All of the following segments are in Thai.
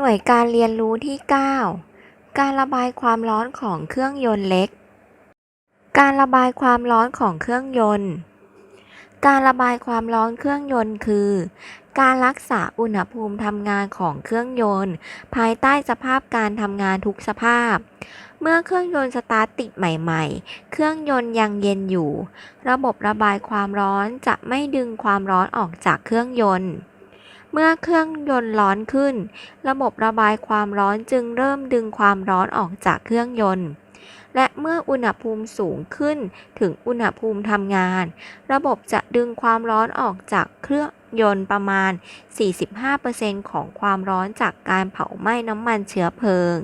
หน่วยการเรียนรู้ที่ 9 การระบายความร้อนของเครื่องยนต์เล็ก การระบายความร้อนของเครื่องยนต์ การระบายความร้อนเครื่องยนต์คือ การรักษาอุณหภูมิทำงานของเครื่องยนต์ ภายใต้สภาพการทำงานทุกสภาพ เมื่อเครื่องยนต์สตาร์ทติดใหม่ๆ เครื่องยนต์ยังเย็นอยู่ ระบบระบายความร้อนจะไม่ดึงความร้อนออกจากเครื่องยนต์ เมื่อเครื่องยนต์ร้อนขึ้น ระบบระบายความร้อนจึงเริ่มดึงความร้อนออกจากเครื่องยนต์ และเมื่ออุณหภูมิสูงขึ้นถึงอุณหภูมิทำงาน ระบบจะดึงความร้อนออกจากเครื่องยนต์ประมาณ 45%ของความร้อนจากการเผาไหม้น้ำมันเชื้อเพลิง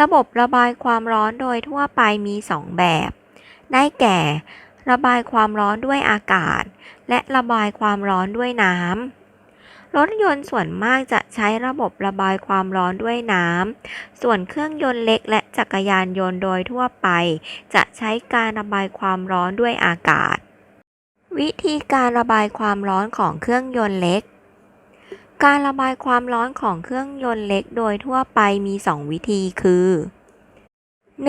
ระบบระบายความร้อนโดยทั่วไปมี 2 แบบ ได้แก่ ระบายความร้อนด้วยอากาศ และระบายความร้อนด้วยน้ำ รถยนต์ส่วนมากจะใช้ระบบระบายความร้อนด้วยน้ำ ส่วนเครื่องยนต์เล็กและจักรยานยนต์โดยทั่วไป จะใช้การระบายความร้อนด้วยอากาศ วิธีการระบายความร้อนของเครื่องยนต์เล็ก การระบายความร้อนของเครื่องยนต์เล็กโดยทั่วไปมี 2 วิธีคือ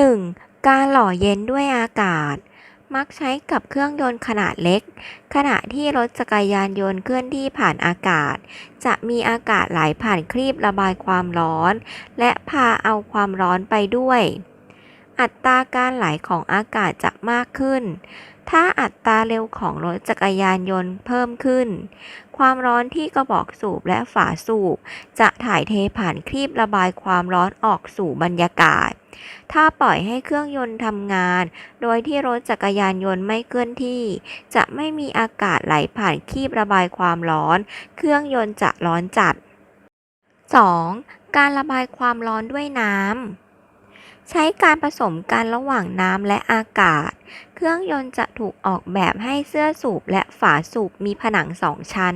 1. การหล่อเย็นด้วยอากาศ มักใช้กับเครื่องยนต์ขนาดเล็ก ขณะที่รถจักรยานยนต์เคลื่อนที่ผ่านอากาศ จะมีอากาศไหลผ่านครีบระบายความร้อน และพาเอาความร้อนไปด้วย อัตราการไหลของอากาศจะมากขึ้น ถ้าอัตราเร็วของรถจักรยานยนต์เพิ่มขึ้น ความร้อนที่กระบอกสูบและฝาสูบ จะถ่ายเทผ่านครีบระบายความร้อนออกสู่บรรยากาศ ถ้าปล่อยให้เครื่องยนต์ทำงาน โดยที่รถจักรยานยนต์ไม่เคลื่อนที่ จะไม่มีอากาศไหลผ่านคีบระบายความร้อน เครื่องยนต์จะร้อนจัด 2. การระบายความร้อนด้วยน้ำใช้การผสมกันระหว่างน้ำและอากาศ เครื่องยนต์จะถูกออกแบบให้เสื้อสูบและฝาสูบมีผนังสองชั้น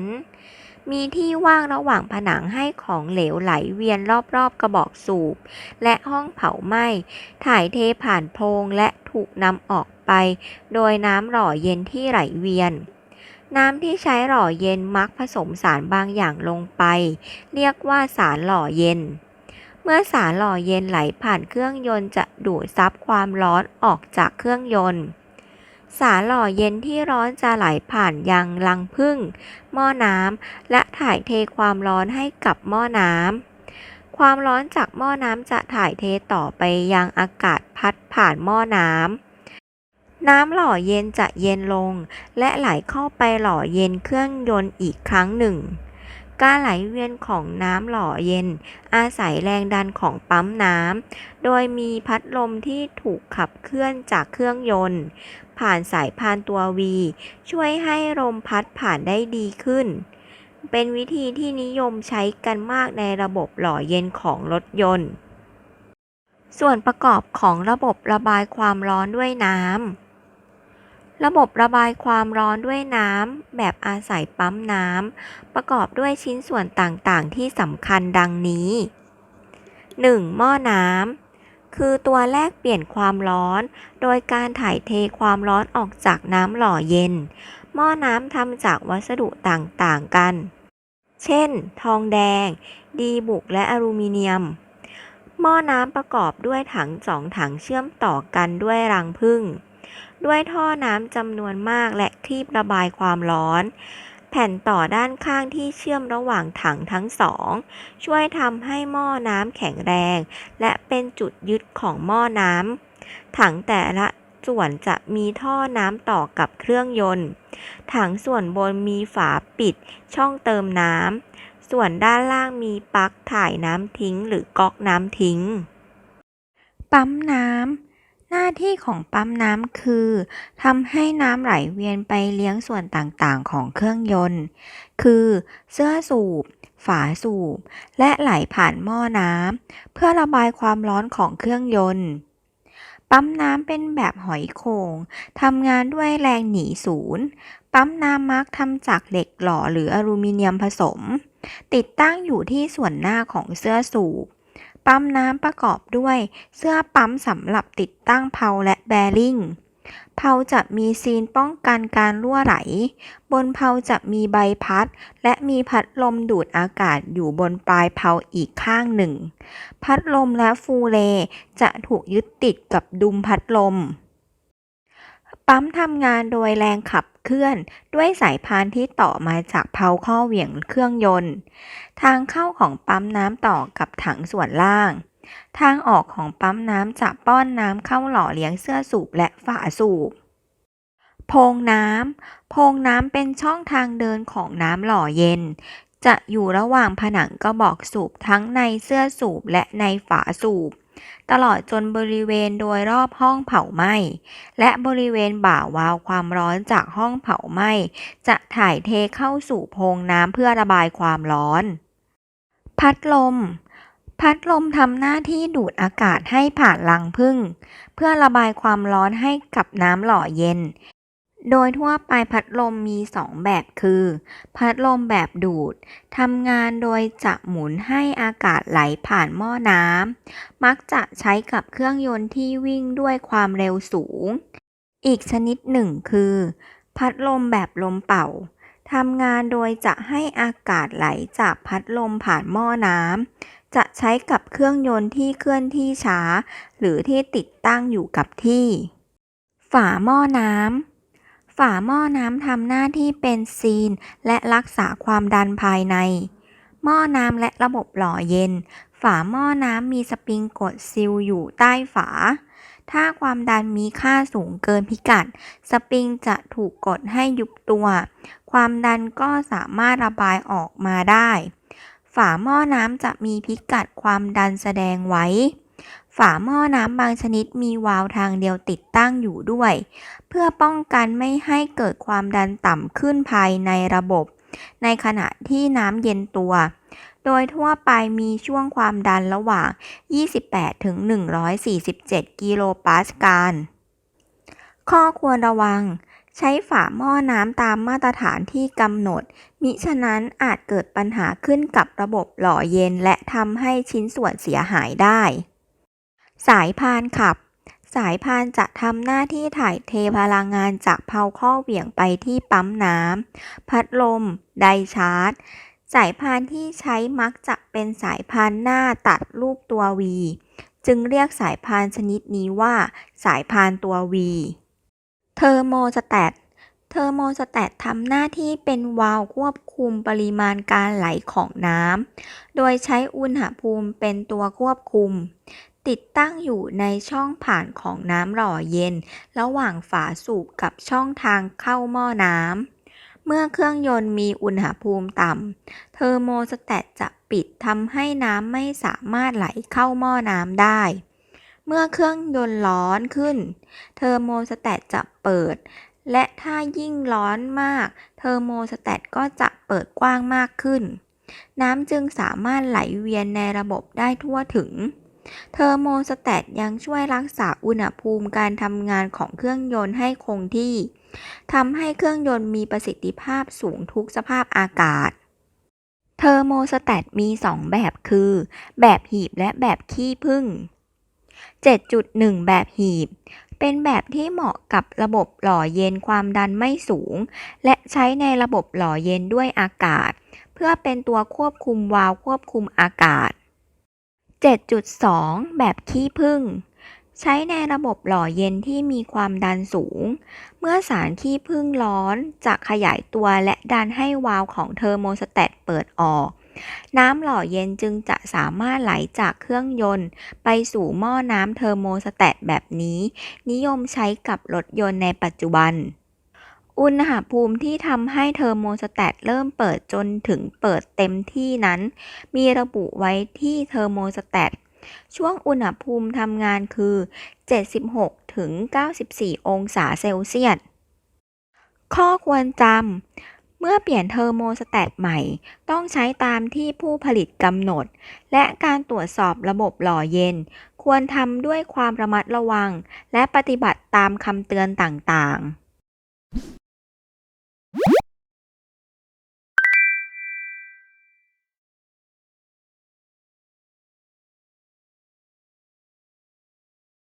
มีที่ว่างระหว่างผนังให้ของเหลวไหลเวียนรอบๆกระบอกสูบ และห้องเผาไหม้ ถ่ายเทผ่านโพรงและถูกนำออกไป โดยน้ำหล่อเย็นที่ไหลเวียน น้ำที่ใช้หล่อเย็นมักผสมสารบางอย่างลงไป เรียกว่าสารหล่อเย็น เมื่อสารหล่อเย็นไหลผ่านเครื่องยนต์จะดูดซับความร้อนออกจากเครื่องยนต์ สารหล่อเย็นที่ร้อนจะไหลผ่านยังรังผึ้งหม้อน้ำและถ่ายเทความร้อนให้กับหม้อน้ำความร้อนจากหม้อน้ำจะถ่ายเทต่อไปยังอากาศพัดผ่านหม้อน้ำน้ำหล่อเย็นจะเย็นลง และไหลเข้าไปหล่อเย็นเครื่องยนต์อีกครั้งหนึ่ง การไหลเวียนของน้ำหล่อเย็น อาศัยแรงดันของปั๊มน้ำ โดยมีพัดลมที่ถูกขับเคลื่อนจากเครื่องยนต์ ผ่านสายพานตัว V ช่วยให้ลมพัดผ่านได้ดีขึ้น เป็นวิธีที่นิยมใช้กันมากในระบบหล่อเย็นของรถยนต์ ส่วนประกอบของระบบระบายความร้อนด้วยน้ำ ระบบระบายความร้อนด้วยน้ำแบบอาศัยปั๊มน้ำประกอบด้วยชิ้นส่วนต่างๆ ที่สำคัญดังนี้ 1. หม้อน้ำคือตัวแลกเปลี่ยนความร้อน โดยการถ่ายเทความร้อนออกจากน้ำหล่อเย็น หม้อน้ำทำจากวัสดุต่างๆกัน เช่น ทองแดง ดีบุกและอลูมิเนียม หม้อน้ำประกอบด้วยถังสองถังเชื่อมต่อกันด้วยรังผึ้ง ด้วยท่อน้ำจำนวนมากและครีบระบายความร้อน แผ่นต่อด้านข้างที่เชื่อมระหว่างถังทั้งสอง ช่วยทำให้หม้อน้ำแข็งแรง และเป็นจุดยึดของหม้อน้ำถังแต่ละส่วนจะมีท่อน้ำต่อกับเครื่องยนต์ ถังส่วนบนมีฝาปิดช่องเติมน้ำ ส่วนด้านล่างมีปลั๊กถ่ายน้ำทิ้งหรือก๊อกน้ำทิ้ง ปั๊มน้ำ หน้าที่ของปั๊มน้ำคือทำให้น้ำไหลเวียนไปเลี้ยงส่วนต่างๆ ของเครื่องยนต์ คือเสื้อสูบ ฝาสูบ และไหลผ่านหม้อน้ำเพื่อระบายความร้อนของเครื่องยนต์ปั๊มน้ำเป็นแบบหอยโข่งทำงานด้วยแรงหนีศูนย์ ปั๊มน้ำมักทำจากเหล็กหล่อหรืออลูมิเนียมผสม ติดตั้งอยู่ที่ส่วนหน้าของเสื้อสูบ ปั๊มน้ำประกอบด้วย เสื้อปั๊มสำหรับติดตั้งเพลาและแบริ่งเพลาจะมีซีนป้องกันการรั่วไหล บนเพลาจะมีใบพัด และมีพัดลมดูดอากาศอยู่บนปลายเพลาอีกข้างหนึ่ง พัดลมและฟูเลจะถูกยึดติดกับดุมพัดลม ปั๊มทำงานโดยแรงขับ เคลื่อนด้วยสายพานที่ต่อมาจากเพลาข้อเหวี่ยงเครื่องยนต์ ทางเข้าของปั๊มน้ำต่อกับถังส่วนล่าง ทางออกของปั๊มน้ำจะป้อนน้ำเข้าหล่อเลี้ยงเสื้อสูบและฝาสูบโพรงน้ำโพรงน้ำเป็นช่องทางเดินของน้ำหล่อเย็น จะอยู่ระหว่างผนังกระบอกสูบทั้งในเสื้อสูบและในฝาสูบ ตลอดจนบริเวณโดยรอบห้องเผาไหม้และบริเวณบ่าวาล์วความร้อนจากห้องเผาไหม้จะถ่ายเทเข้าสู่โพรงน้ำเพื่อระบายความร้อน พัดลม พัดลมทำหน้าที่ดูดอากาศให้ผ่านรังผึ้งเพื่อระบายความร้อนให้กับน้ำหล่อเย็น โดยทั่วไปพัดลมมีสองแบบคือ พัดลมแบบดูดทำงานโดยจะหมุนให้อากาศไหลผ่านหม้อน้ำ มักจะใช้กับเครื่องยนต์ที่วิ่งด้วยความเร็วสูง อีกชนิดหนึ่งคือ พัดลมแบบลมเป่าทำงานโดยจะให้อากาศไหลจากพัดลมผ่านหม้อน้ำ จะใช้กับเครื่องยนต์ที่เคลื่อนที่ช้า หรือที่ติดตั้งอยู่กับที่ ฝาหม้อน้ำ ฝาหม้อน้ำทำหน้าที่เป็นซีน และรักษาความดันภายใน หม้อน้ำและระบบหล่อเย็น ฝาหม้อน้ำมีสปริงกดซีลอยู่ใต้ฝา ถ้าความดันมีค่าสูงเกินพิกัด สปริงจะถูกกดให้ยุบตัว ความดันก็สามารถระบายออกมาได้ ฝาหม้อน้ำจะมีพิกัดความดันแสดงไว้ ฝาหม้อน้ำบางชนิดมีวาล์วทางเดียวติดตั้งอยู่ด้วย เพื่อป้องกันไม่ให้เกิดความดันต่ำขึ้นภายในระบบ ในขณะที่น้ำเย็นตัว โดยทั่วไปมีช่วงความดันระหว่าง 28 ถึง 147 กิโลปาสกาล ข้อควรระวัง ใช้ฝาหม้อน้ำตามมาตรฐานที่กำหนด มิฉะนั้นอาจเกิดปัญหาขึ้นกับระบบหล่อเย็นและทำให้ชิ้นส่วนเสียหายได้ สายพานขับ สายพานจะทำหน้าที่ถ่ายเทพลังงานจากเพลาข้อเหวี่ยงไปที่ปั๊มน้ำพัดลม ไดชาร์จ สายพานที่ใช้มักจะเป็นสายพานหน้าตัดรูปตัว V จึงเรียกสายพานชนิดนี้ว่า สายพานตัว V เทอร์โมสแตตเทอร์โมสแตตทำหน้าที่เป็นวาล์วควบคุมปริมาณการไหลของน้ำ โดยใช้อุณหภูมิเป็นตัวควบคุม ติดตั้งอยู่ในช่องผ่านของน้ำหล่อเย็น ระหว่างฝาสูบกับช่องทางเข้าหม้อน้ำ เมื่อเครื่องยนต์มีอุณหภูมิต่ำ เทอร์โมสแตตจะปิดทำให้น้ำไม่สามารถไหลเข้าหม้อน้ำได้ เมื่อเครื่องยนต์ร้อนขึ้น เทอร์โมสแตตจะเปิด และถ้ายิ่งร้อนมาก เทอร์โมสแตตก็จะเปิดกว้างมากขึ้น น้ำจึงสามารถไหลเวียนในระบบได้ทั่วถึง เทอร์โมสแตตยังช่วยรักษาอุณหภูมิการทำงานของเครื่องยนต์ให้คงที่ทำให้เครื่องยนต์มีประสิทธิภาพสูงทุกสภาพอากาศ เทอร์โมสแตตมีสองแบบคือ แบบหีบและแบบขี้ผึ้ง7.1 แบบหีบ เป็นแบบที่เหมาะกับระบบหล่อเย็นความดันไม่สูง และใช้ในระบบหล่อเย็นด้วยอากาศ เพื่อเป็นตัวควบคุมวาล์วควบคุมอากาศ 7.2 แบบขี้ผึ้งใช้ในระบบหล่อเย็นที่มีความดันสูง เมื่อสารขี้ผึ้งร้อนจะขยายตัวและดันให้วาล์วของเทอร์โมสแตตเปิดออก น้ำหล่อเย็นจึงจะสามารถไหลจากเครื่องยนต์ ไปสู่หม้อน้ำเทอร์โมสแตตแบบนี้ นิยมใช้กับรถยนต์ในปัจจุบัน อุณหภูมิที่ทำให้เทอร์โมสแตตเริ่มเปิดจนถึงเปิดเต็มที่นั้น มีระบุไว้ที่เทอร์โมสแตตช่วงอุณหภูมิทำงานคือ 76 ถึง 94 องศาเซลเซียส ข้อควรจำ เมื่อเปลี่ยนเทอร์โมสแตตใหม่ ต้องใช้ตามที่ผู้ผลิตกำหนด และการตรวจสอบระบบหล่อเย็น ควรทำด้วยความระมัดระวัง และปฏิบัติตามคำเตือนต่างๆ